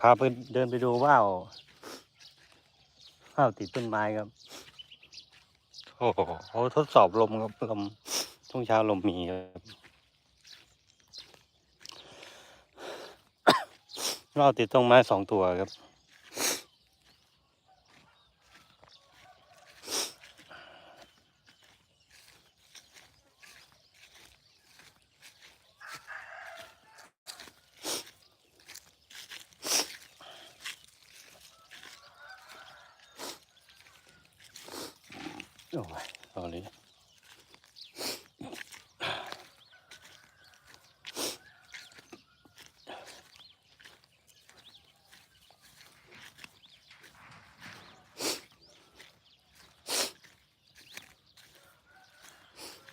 พาไปเดินไปดูว่าวว่าวติดต้นไม้ครับ โอ้โหเขาทดสอบลมครับลมช่วงเช้าลมมีครับว่าวติดต้นไม้สองตัวครับ โอ้ยเอาเลย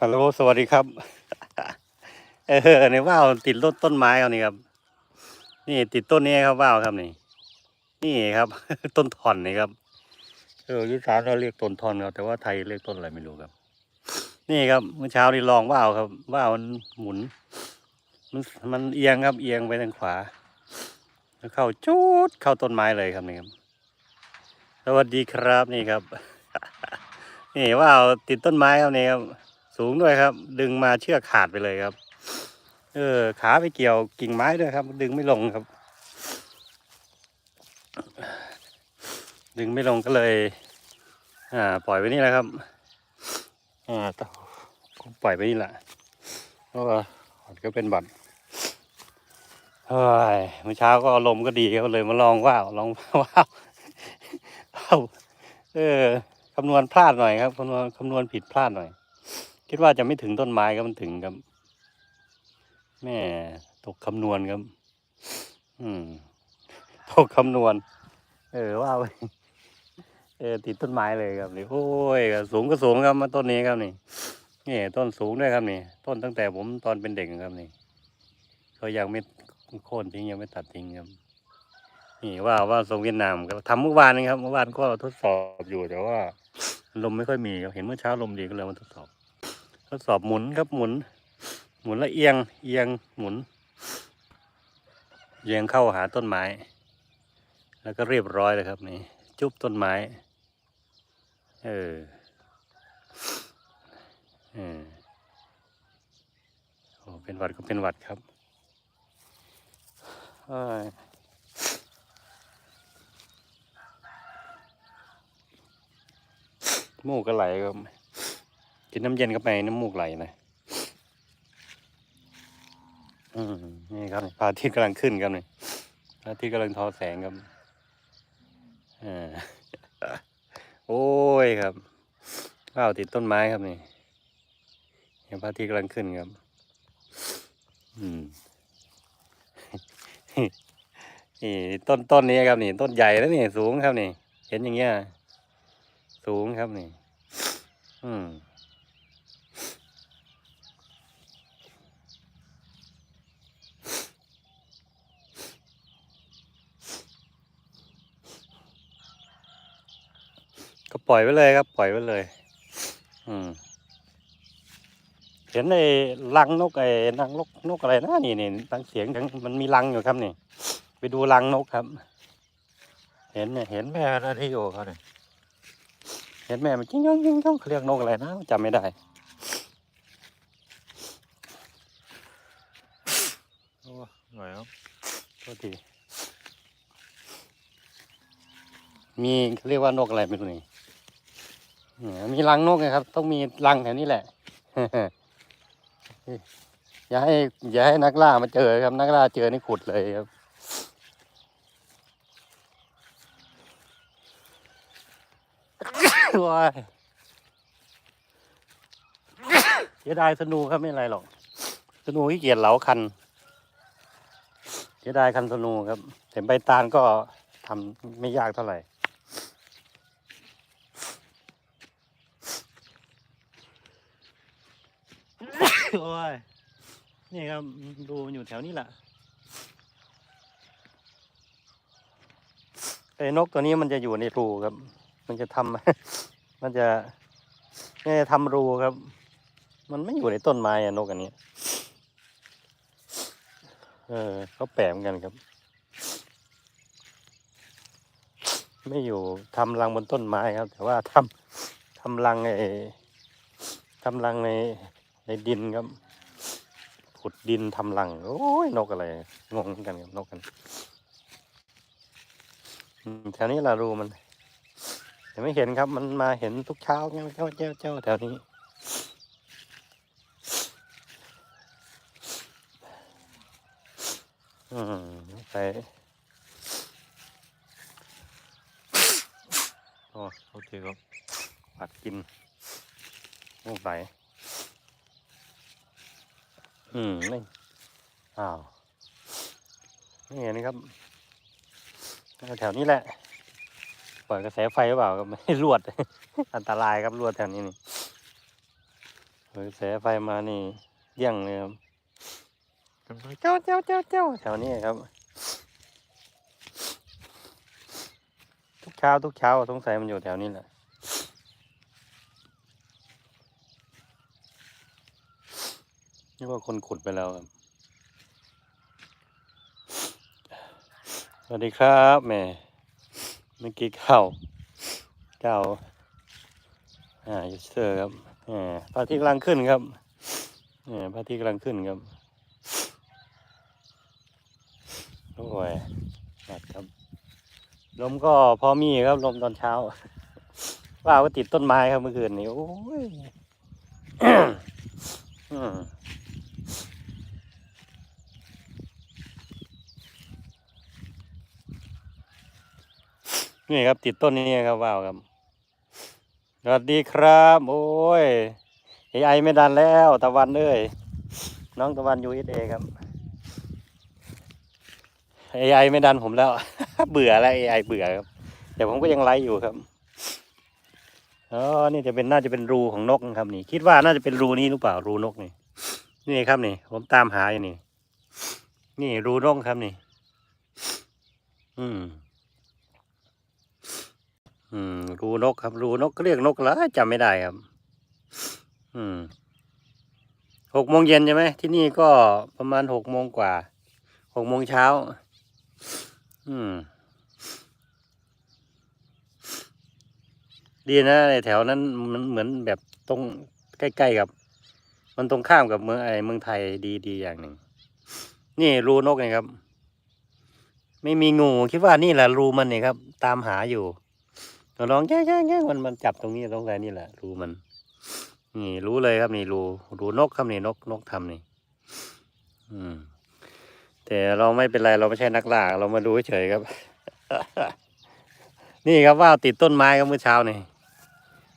ฮัลโหลสวัสดีครับ เออในว่าวติดต้นต้นไม้เอานี่ครับ นี่ติดต้นนี้ครับว่าวครับนี่ นี่ครับ ต้นถอนนี่ครับ เออยุทธานเราเรียกต้นทอนครับแต่ว่าไทยเรียกต้นอะไรไม่รู้ครับ นี่ครับเมื่อเช้านี่ลองว่าวครับ ว่าวมันหมุน มันมันเอียงครับ เอียงไปทางขวาแล้วเข้าจุดเข้าต้นไม้เลยครับนี่ครับสวัสดีครับนี่ครับ นี่ว่าวติดต้นไม้ครับนี่ครับสูงด้วยครับ ดึงมาเชือกขาดไปเลยครับ เออ ขาไปเกี่ยวกิ่งไม้ด้วยครับ ดึงไม่ลงครับ ดึงไม่ลงก็เลย อ่า ปล่อยไว้นี่แหละครับ อ่าต่องปล่อยไปนี่แหละเพราะว่ามันก็เป็นบัตรเฮ้ยเมื่อเช้าก็ลมณ์ก็ดีก็เลยมาลองว่าวลองว่าวว้าวเออคำนวณพลาดหน่อยครับคำนวณคำนวณผิดพลาดหน่อย คิดว่าจะไม่ถึงต้นไม้ก็มันถึงครับ แม่ตกคำนวณครับ อืมตกคำนวณ เออว่าไป เออติดต้นไม้เลยครับนี่โอ้ยสูงก็สูงครับมาต้นนี้ครับนี่นี่ต้นสูงด้วยครับนี่ ต้นตั้งแต่ผมตอนเป็นเด็กครับนี่เขายังไม่โค่นทิ้งยังไม่ตัดทิ้งครับ นี่ว่าว่าทรงเวียดนามครับทำเมื่อวานนี้ครับเมื่อวานก็ทดสอบอยู่แต่ว่า ลมไม่ค่อยมีครับเห็นเมื่อเช้าลมดีก็เลยมาทดสอบ ทดสอบหมุนครับหมุน หมุนแล้วเอียงเอียงหมุนเอียงเข้าหาต้นไม้ แล้วก็เรียบร้อยเลยครับนี่ จุบต้นไม้ เออ เออโอ้เป็นหวัดก็เป็นหวัดครับเอ้ยมูกก็ไหลครับกินน้ำเย็นเข้าไปน้ำมูกไหลนะอืมนี่ครับพระอาทิตย์กำลังขึ้นครับนี่พระอาทิตย์กำลังทอแสงครับ โอ้ยครับว้าวติดต้นไม้ครับนี่เห็นพระอาทิตย์กำลังขึ้นครับ อืมนี่ต้นต้นนี้ครับนี่ ต้นใหญ่แล้วนี่สูงครับนี่ เห็นอย่างเงี้ยสูงครับนี่ อืม ปล่อยไว้เลยครับ ปล่อยไว้เลย อืม เห็นไอ้รังนกไอ้รังนกนกอะไรนะนี่นี่รังเสียงมันมีรังอยู่ครับนี่ ไปดูรังนกครับ เห็นเนี่ยเห็นแม่นาที่อยู่เขาเนี่ยเห็นแม่มันจิ้งจ้องจิ้งจ้องเขาเรียกนกอะไรนะจำไม่ได้โอ้หน่อยครับโทษทีมีเขาเรียกว่านกอะไรไม่รู้นี่เนี่ย มีรังนกนะครับ ต้องมีรังแถวนี้แหละ อย่าให้อย่าให้นักล่ามาเจอครับ นักล่าเจอนี่ขุดเลยครับว้ายเสียดายสนูครับไม่เป็นไรหรอกสนูขี้เกียจเหลาคันเสียดายคันสนูครับแต่ใบตาลก็ทำไม่ยากเท่าไหร่ โอ้ย นี่ครับ ดูมันอยู่แถวนี้แหละไอ้นกตัวนี้มันจะอยู่ในรูครับ มันจะทำมันจะนี่ยทำรูครับ มันไม่อยู่ในต้นไม้อะนกอันนี้ เออเขาแปลมกันครับ ไม่อยู่ทำรังบนต้นไม้ครับ แต่ว่าทำทำรังในทำรังใน ในดินครับขุดดินทำรังโอ้ยนกอะไร งงเหมือนกันครับนกกันแถวนี้ละรูมันยังไม่เห็นครับ มันมาเห็นทุกเช้าเจ้าเจ้าเจ้าเจ้าแถวนี้อืมไปโอ้โอเคครับปัดกินลงไป อืมไม่อ้าวนี่เห็นครับแถวนี้แหละปล่อยกระแสไฟหรือเปล่าครับไม่รวด อันตรายครับรวดแถวนี้นี่ปล่อยกระแสไฟมานี่เยี่ยงเลยครับเจ้าเจ้าเจ้าเจ้าแถวนี้ครับ ทุกเช้าทุกเช้าสงสัยมันอยู่แถวนี้แหละ นี่ว่าคนขุดไปแล้วครับ สวัสดีครับแม่เมื่อกี้เข้าเก้าอ่ายูเซอร์ครับแหมพระอาทิตย์กำลังขึ้นครับแหมพระอาทิตย์กำลังขึ้นครับโอ้ยแดดครับ ลมก็พอมีครับ ลมตอนเช้า ว่าก็ติดต้นไม้ครับเมื่อคืนนี้ โอ้ย นี่ครับ ติดต้นนี้ครับว้าวครับสวัสดีครับ โอ้ยไอไอไม่ดันแล้วตะวันเอ้ยน้องตะวันยูเอสเอครับ AI ไม่ดันผมแล้ว เบื่อแล้ว AI เบื่อครับแต่ผมก็ยังไลฟ์อยู่ครับอ๋อนี่จะเป็นน่าจะเป็นรูของนกนะครับนี่ คิดว่าน่าจะเป็นรูนี้หรือเปล่ารูนกนี่ นี่ครับนี่ ผมตามหาอยู่นี่ นี่รูนกครับนี่ อืม อืม รูนกครับ รูนกก็เรียกนกล้วจำไม่ได้ครับ อืมหกโมงเย็นใช่ไหมที่นี่ก็ประมาณหกโมงกว่าหกโมงเช้า อืม ดีนะในแถวนั้นมันเหมือนแบบตรงใกล้ๆกับ มันตรงข้ามกับเมืองไอเมืองไทยดีดีอย่างหนึ่ง นี่รูนกไงครับ ไม่มีงูคิดว่านี่แหละรูมันเนี่ยครับ ตามหาอยู่ ลองแย่แย่แย่มันมันจับตรงนี้ตรงไหนนี่แหละรูมัน นี่ รู้เลยครับนี่รูรูนกครับนี่นกนกทำนี่ อืม แต่เราไม่เป็นไรเราไม่ใช่นักล่าเรามาดูเฉยครับ นี่ครับว่าวติดต้นไม้ครับเมื่อเช้านี่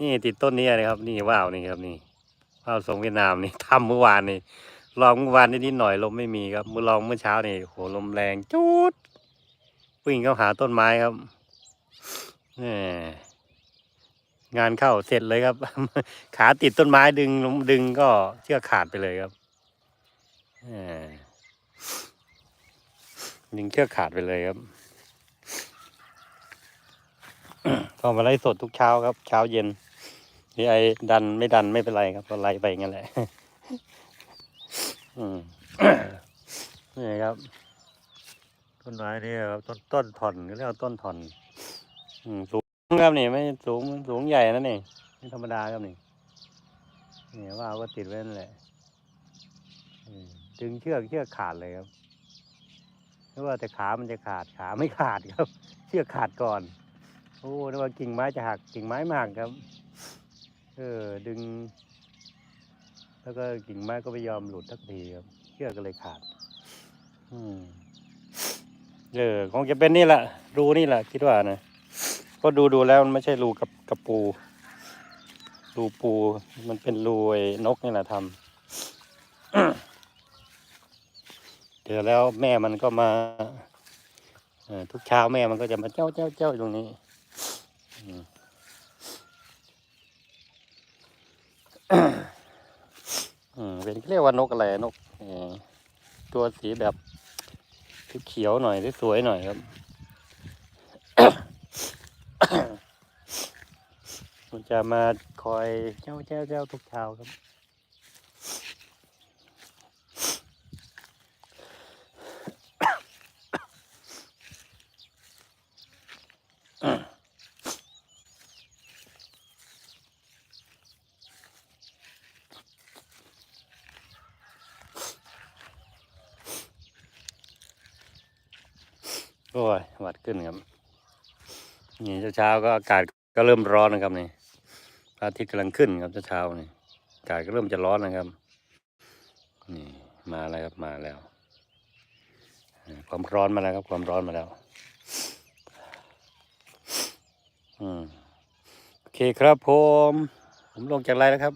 นี่ติดต้นนี้นะครับ นี่ว่าวนี่ครับนี่ว่าวทรงเวียดนามนี่ทำเมื่อวานนี่ลองเมื่อวานนิดหน่อยลมไม่มีครับเมื่อลองเมื่อเช้านี่โหลมแรงจุดวิ่งเข้าหาต้นไม้ครับ งานเข้าเสร็จเลยครับ ขาติดต้นไม้ดึงดึงก็เชือกขาดไปเลยครับแหมยิงเชือกขาดไปเลยครับก็มาไล่สดทุกเช้าครับ เช้าเย็นนี่ไอ้ดันไม่ดันไม่เป็นไรครับก็ไล่ไปงั้นแหละนี่ครับ ต้นไม้นี่ครับต้นต้นถอนเรียกว่าต้นถอน สูงครับนี่ไม่สูงสูงใหญ่นะนี่ไม่ธรรมดาครับนี่นี่ว่าเอาก็ติดไว้นั่นแหละดึงเชือกเชือกขาดเลยครับนึกว่าแต่ขามันจะขาดขาไม่ขาดครับ เชือกขาดก่อนโอ้นึกว่ากิ่งไม้จะหักกิ่งไม้มากครับ เออดึง แล้วก็กิ่งไม้ก็ไม่ยอมหลุดทักทีครับ เชือกก็เลยขาด อืมเออคงจะเป็นนี่แหละรูนี่แหละคิดว่านะ ก็ดูดูแล้วมันไม่ใช่รูกับกับปู รูปูมันเป็นรูไอ้นกนี่แหละทำเดี๋ยวแล้วแม่มันก็มาทุกเช้าแม่มันก็จะมาเจ้าเจ้าเจ้าตรงนี้เป็นเรียกว่านกอะไรนกตัวสีแบบเขียวหน่อยหรือสวยหน่อยครับ จะมาคอยเจ้าเจ้าทุกเช้าครับ โอ้ยหวัดขึ้นครับนี่เช้าๆก็อากาศก็เริ่มร้อนนะครับนี่ พระอาทิตย์กำลังขึ้นครับเช้าๆนี่อากาศก็เริ่มจะร้อนนะครับ นี่มาแล้วครับมาแล้ว ความร้อนมาแล้วครับ ความร้อนมาแล้ว อืมโอเคครับผม ผมลงจากไลน์แล้วครับ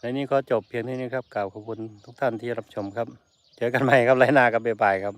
ในนี้ก็จบเพียงเท่านี้ครับกล่าวขอบคุณทุกท่านที่รับชมครับ เจอกันใหม่ครับไลน์นากับเบายบายครับ